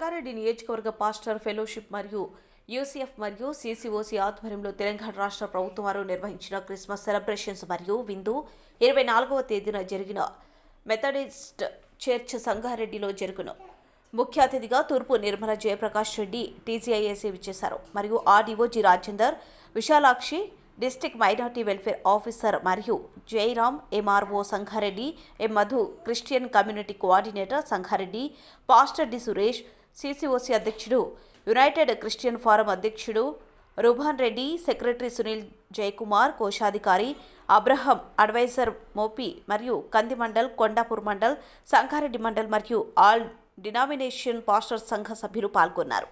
రంగారెడ్డి నియోజకవర్గ pastor fellowship మరియు UCF మరియు సీసీఓసీ ఆధ్వర్యంలో తెలంగాణ రాష్ట్ర ప్రభుత్వం వారు నిర్వహించిన క్రిస్మస్ సెలబ్రేషన్స్ మరియు విందు ఇరవై నాలుగవ తేదీన జరిగిన మెథడిస్ట్ చర్చ్ సంగారెడ్డిలో జరుగును. ముఖ్య అతిథిగా తూర్పు Nirmala Jayaprakash Reddy T G I S A విచ్చేశారు. మరియు RDO G Rajender Vishalakshi district minority welfare officer మరియు Jayaram MRO Sangareddy M Madhu Christian community coordinator Sangareddy pastor D Suresh CCOC అధ్యక్షుడు యునైటెడ్ క్రిస్టియన్ ఫారం అధ్యక్షుడు రుభాన్ రెడ్డి సెక్రటరీ సునీల్ జయకుమార్ కోశాధికారి Abraham advisor మోపి మరియు కంది మండల్ కొండాపూర్ మండల్ సంగారెడ్డి మండల్ మరియు ఆల్ డినామినేషన్ పాస్టర్ సంఘ సభ్యులు పాల్గొన్నారు.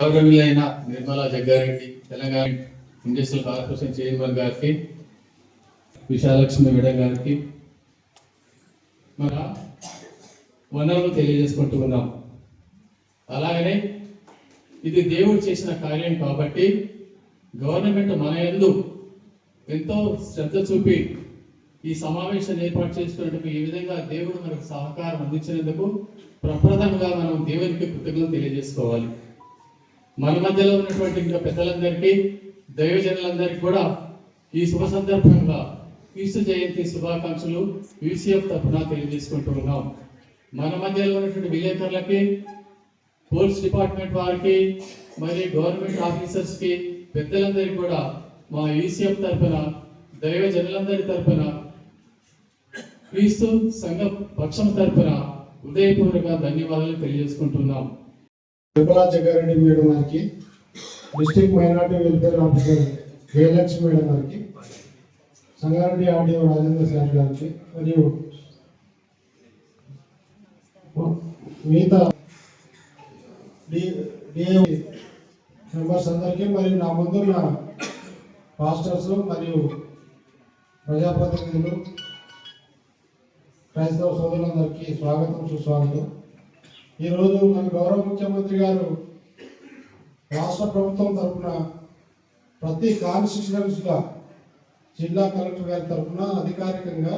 గౌరవులైన Nirmala Jaggareddy Telangana industrial corporation chairman గారికి విశాలక్ష్మి మేడం గారికి మన వనరులు తెలియజేసుకుంటూ ఉన్నాం. అలాగనే ఇది దేవుడు చేసిన కార్యం కాబట్టి గవర్నమెంట్ మన యందు ఎంతో శ్రద్ధ చూపి ఈ సమావేశాన్ని ఏర్పాటు చేసుకున్నందుకు ఈ విధంగా దేవుడు మనకు సహకారం అందించినందుకు ప్రప్రదంగా మనం దేవునికి కృతజ్ఞతలు తెలియజేసుకోవాలి. మన మధ్యలో ఉన్నటువంటి ఇంకా పెద్దలందరికీ దైవజనులందరికీ కూడా ఈ శుభ సందర్భంగా క్రీస్తు జయంతి శుభాకాంక్షలు యూసీఎఫ్ తరఫున తెలియజేసుకుంటూ ఉన్నాం. మన మధ్యలో ఉన్నటువంటి విలేకరులకి పోలీస్ డిపార్ట్మెంట్ వారికి మరియు గవర్నమెంట్ ఆఫీసర్స్కి పెద్దలందరికీ కూడా మా యూసీఎఫ్ తరఫున దైవజనులందరి తరఫున క్రీస్తు సంఘ పక్షం తరఫున హృదయపూర్వక ధన్యవాదాలు తెలియజేసుకుంటున్నాం. విమలా జగ్గారెడ్డి మేడం గారికి district minority welfare officer Jayalakshmi madam గారికి సంగారెడ్డి ఆర్డీఓ రాజేంద్ర సార్ గారికి మరియు మిగతా మెంబర్స్ అందరికీ మరియు నా ముందున్న పాస్టర్స్ మరియు ప్రజాప్రతినిధులు క్రైస్తవ సోదరులందరికీ స్వాగతం సుస్వాగతం. ఈరోజు మన గౌరవ ముఖ్యమంత్రి గారు రాష్ట్ర ప్రభుత్వం తరఫున ప్రతి కాన్స్టిట్యున్సీగా జిల్లా కలెక్టర్ గారి తరఫున అధికారికంగా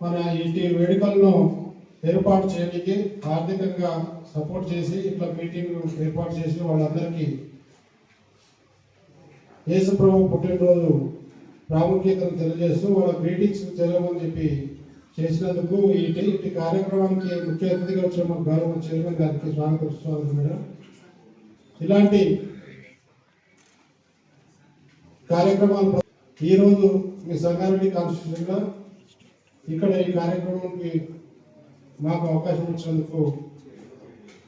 మన ఇంటి వేడుకలను ఏర్పాటు చేయడానికి ఆర్థికంగా సపోర్ట్ చేసి ఇట్లా మీటింగ్ ఏర్పాటు చేసి వాళ్ళందరికీ యేసు ప్రభు పుట్టినరోజు ప్రాముఖ్యతను తెలియజేస్తూ వాళ్ళ గ్రీటింగ్స్ తెలియమని చెప్పి చేసినందుకు ఈ ఇటు కార్యక్రమానికి ముఖ్య అతిథిగా వచ్చిన మా గౌరవ చైర్మన్ గారికి స్వాగతం స్వాగతం మేడం. ఇలాంటి కార్యక్రమాలు ఈరోజు మీ సంగారెడ్డి కాన్స్టిట్యూషన్లో ఇక్కడ ఈ కార్యక్రమానికి మాకు అవకాశం ఇచ్చినందుకు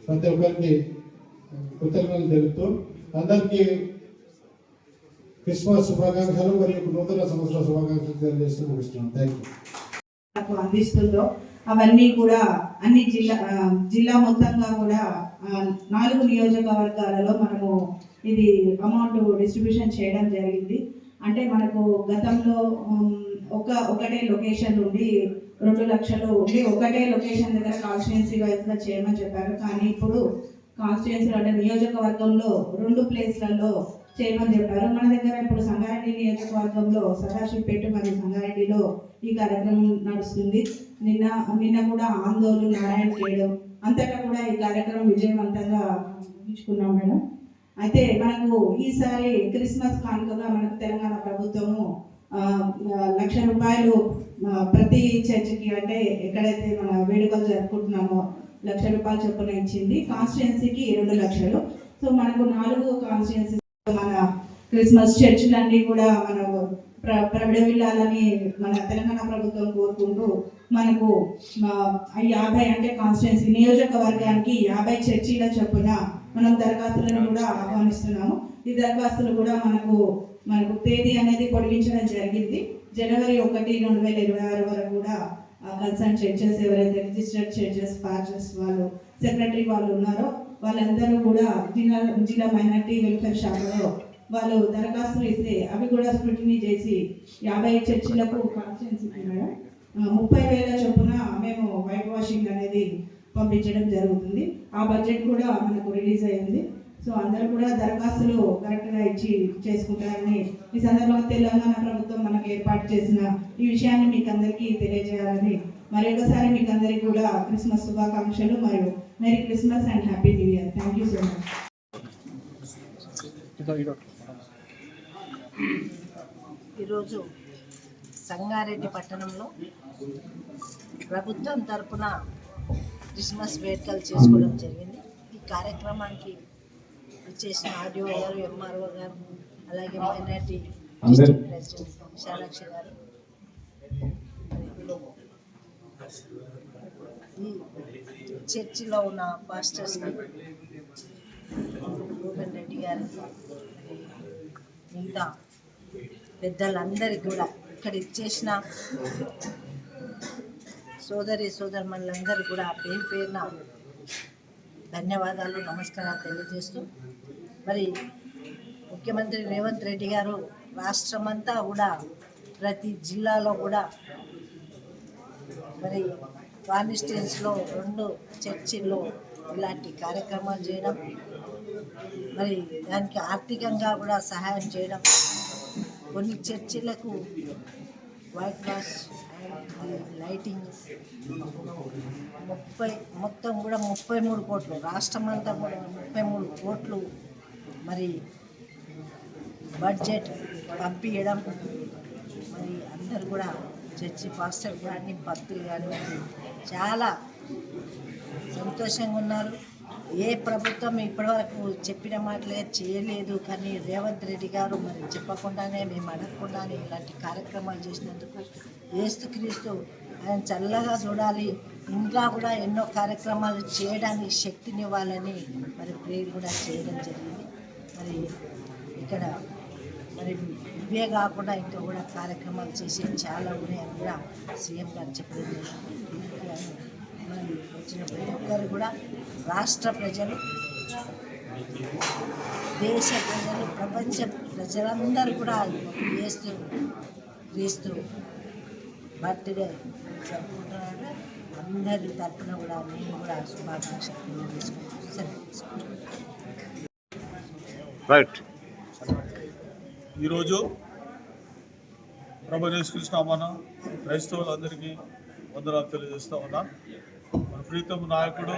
ప్రతి ఒక్కరికి కృతజ్ఞతలు తెలుపుతూ అందరికీ క్రిస్మస్ శుభాకాంక్షలు మరియు నూతన సంవత్సర శుభాకాంక్షలు తెలియజేస్తూ ముగిస్తున్నాం. థ్యాంక్ యూ మనకు అందిస్తుందో అవన్నీ కూడా అన్ని జిల్లా జిల్లా మొత్తంగా కూడా నాలుగు నియోజకవర్గాలలో మనము ఇది అమౌంట్ డిస్ట్రిబ్యూషన్ చేయడం జరిగింది. అంటే మనకు గతంలో ఒక ఒకటే లొకేషన్ ఉండి రెండు లక్షలు ఉండి ఒకటే లొకేషన్ దగ్గర కాన్స్టిట్యున్సీ వైజ్గా చేయమని చెప్పారు. కానీ ఇప్పుడు కాన్స్టిట్యున్సీ అంటే నియోజకవర్గంలో రెండు ప్లేస్లలో చేయమని చెప్పారు. మన దగ్గర ఇప్పుడు సంగారెడ్డి నియోజకవర్గంలో సదాశివపేట మరియు సంగారెడ్డిలో ఈ కార్యక్రమం నడుస్తుంది. నిన్న నిన్న కూడా ఆందోళన నారాయణ చేయడం అంతటా కూడా ఈ కార్యక్రమం విజయవంతంగా ఇచ్చుకున్నాం మేడం. అయితే మనకు ఈసారి క్రిస్మస్ కానుకగా మనకు తెలంగాణ ప్రభుత్వము లక్ష రూపాయలు ప్రతి చర్చికి అంటే ఎక్కడైతే మన వేడుకలు జరుపుకుంటున్నామో లక్ష రూపాయలు చొప్పున ఇచ్చింది. కాన్స్టిట్యున్సీకి రెండు లక్షలు. సో మనకు నాలుగు కాన్స్టిట్యున్సీ మన క్రిస్మస్ చర్చిలన్నీ కూడా మన ప్ర ప్రవిడవిల్లాలని మన తెలంగాణ ప్రభుత్వం కోరుకుంటూ మనకు యాభై అంటే కాన్స్టిట్యున్సీ నియోజకవర్గానికి యాభై చర్చీల చొప్పున మనం దరఖాస్తులను కూడా ఆహ్వానిస్తున్నాము. ఈ దరఖాస్తులు కూడా మనకు మనకు తేదీ అనేది పొడిగించడం జరిగింది. జనవరి ఒకటి రెండు వేల ఇరవై ఆరు వరకు కూడా కన్సర్న్ చర్చెస్ ఎవరైతే రిజిస్టర్డ్ చర్చెస్ పార్చెస్ వాళ్ళు సెక్రటరీ వాళ్ళు ఉన్నారో వాళ్ళందరూ కూడా జిల్లా జిల్లా మైనార్టీ వెల్ఫేర్ శాఖలో వాళ్ళు దరఖాస్తులు ఇస్తే అవి కూడా స్క్రూటినీ చేసి యాభై చర్చిలకు కాన్ఫరెన్స్ మేడం. ముప్పై వేల చొప్పున మేము వైట్ వాషింగ్ అనేది పంపించడం జరుగుతుంది. ఆ బడ్జెట్ కూడా మనకు రిలీజ్ అయింది. సో అందరూ కూడా దరఖాస్తులు కరెక్ట్గా ఇచ్చి చేసుకుంటారని ఈ సందర్భంగా తెలంగాణ ప్రభుత్వం మనకు ఏర్పాటు చేసిన ఈ విషయాన్ని మీకు అందరికీ తెలియజేయాలని మరి ఒకసారి మీకు అందరికీ కూడా క్రిస్మస్ శుభాకాంక్షలు మరియు merry Christmas and happy new year thank you so much ఈరోజు సంగారెడ్డి పట్టణంలో ప్రభుత్వం తరపున క్రిస్మస్ వేడుకలు చేసుకోవడం జరిగింది. ఈ కార్యక్రమానికి వచ్చేసిన ఆర్డీఓ గారు ఎంఆర్ఓ గారు అలాగే మైనార్టీ డిస్ట్రిక్ట్ ప్రెసిడెంట్ విశాలాక్షి గారు ఈ చర్చిలో ఉన్న పాస్టర్స్ రూబెన్ రెడ్డి గారు మిగతా పెద్దలందరికీ కూడా ఇక్కడ ఇచ్చేసిన సోదరి సోదరుమణులందరూ కూడా పేరు పేరున ధన్యవాదాలు నమస్కారాలు తెలియజేస్తూ మరి ముఖ్యమంత్రి రేవంత్ రెడ్డి గారు రాష్ట్రమంతా కూడా ప్రతి జిల్లాలో కూడా మరి కాన్స్టిట్యున్స్లో రెండు చర్చిల్లో ఇలాంటి కార్యక్రమాలు చేయడం మరి దానికి ఆర్థికంగా కూడా సహాయం చేయడం కొన్ని చర్చిలకు వైట్ వాష్ లైటింగ్ ముప్పై మొత్తం కూడా ముప్పై మూడు కోట్లు రాష్ట్రం అంతా కూడా ముప్పై మూడు కోట్లు మరి బడ్జెట్ పంపించడం మరి అందరు కూడా చర్చి పాస్టర్ కానీ భక్తులు కానీ చాలా సంతోషంగా ఉన్నారు. ఏ ప్రభుత్వం ఇప్పటివరకు చెప్పిన మాటలే చేయలేదు కానీ రేవంత్ రెడ్డి గారు మరి చెప్పకుండానే మేము అడగకుండానే ఇలాంటి కార్యక్రమాలు చేసినందుకు ఏస్తుక్రీస్తు ఆయన చల్లగా చూడాలి ఇంకా కూడా ఎన్నో కార్యక్రమాలు చేయడానికి శక్తినివ్వాలని మరి ప్రేయర్ కూడా చేయడం జరిగింది. మరి ఇక్కడ మరి ఇవే కాకుండా ఇంకా కూడా కార్యక్రమాలు చేసి చాలా ఉన్నాయని కూడా సీఎం గారు చెప్పడం మరి వచ్చిన ప్రతి ఒక్కరు కూడా రాష్ట్ర ప్రజలు దేశ ప్రజలు ప్రపంచ ప్రజలందరూ కూడా వేస్తూ వేస్తూ బర్త్డే జరుపుకుంటున్నారు అందరి తరఫున కూడా మేము కూడా శుభాకాంక్షలు రైట్ ఈరోజు ప్రభు కృష్ణామన క్రైస్తవులందరికీ వందనాలు తెలియజేస్తా ఉన్నా. మన ప్రీతం నాయకుడు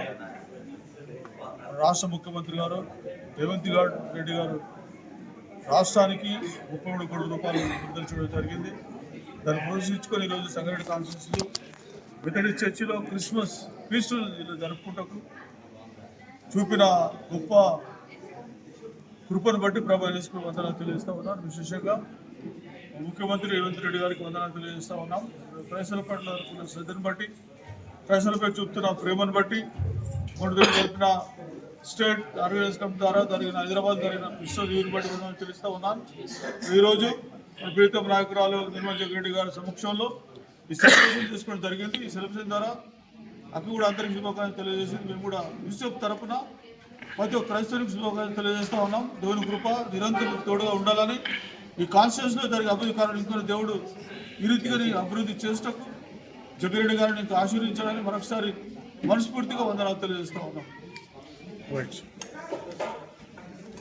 రాష్ట్ర ముఖ్యమంత్రి గారు రేవంత్ రెడ్డి గారు రాష్ట్రానికి ముప్పై మూడు కోట్ల రూపాయలు విడుదల చేయడం జరిగింది. దాన్ని ప్రోత్సహించుకొని ఈరోజు సంగారెడ్డి కాన్ఫరెన్స్లో ఇతడి చర్చిలో క్రిస్మస్ క్రీస్తు జరుపుకుంటకు చూపిన గొప్ప కృపను బట్టి ప్రభావం చేసుకుని వందనాలు తెలియజేస్తూ ఉన్నాను విశేషంగా ముఖ్యమంత్రి రేవంత్ రెడ్డి గారికి వందనాలు తెలియజేస్తూ ఉన్నాం. ప్రజల పట్ల శ్రద్ధను బట్టి ప్రజలపై చూపుతున్న ప్రేమను బట్టి మొదటి జరిపిన స్టేట్ ఆర్గనైజ్ కమిటీ ద్వారా జరిగిన హైదరాబాద్ జరిగిన విశ్వ దీవుని బట్టి వందనాలు తెలుస్తూ ఉన్నాను ఈరోజు మన ప్రీతం నాయకురాలు నిర్మల్ జగ్రెడ్డి గారి సమక్షంలో ఈ సెలబ్రేషన్ చేసుకోవడం జరిగింది. ఈ సెలబ్రేషన్ ద్వారా అక్కడ కూడా అందరికి తెలియజేసింది మేము కూడా యూసెఫ్ తరపున ప్రతి ఒక్క క్రైస్తవునికి శుభాకాంక్షలు తెలియజేస్తూ ఉన్నాం. దేవుని కృప నిరంతరం తోడుగా ఉండాలని ఈ కాన్స్టిట్యూన్స్లో జరిగే అభివృద్ధి కారణం దేవుడు ఈ రీతిగా అభివృద్ధి చేసేటకు జగ్గిరెడ్డి గారిని ఇంకా ఆశీర్వించాలని మరొకసారి మనస్ఫూర్తిగా వందనాలు తెలియజేస్తూ ఉన్నాం. రైట్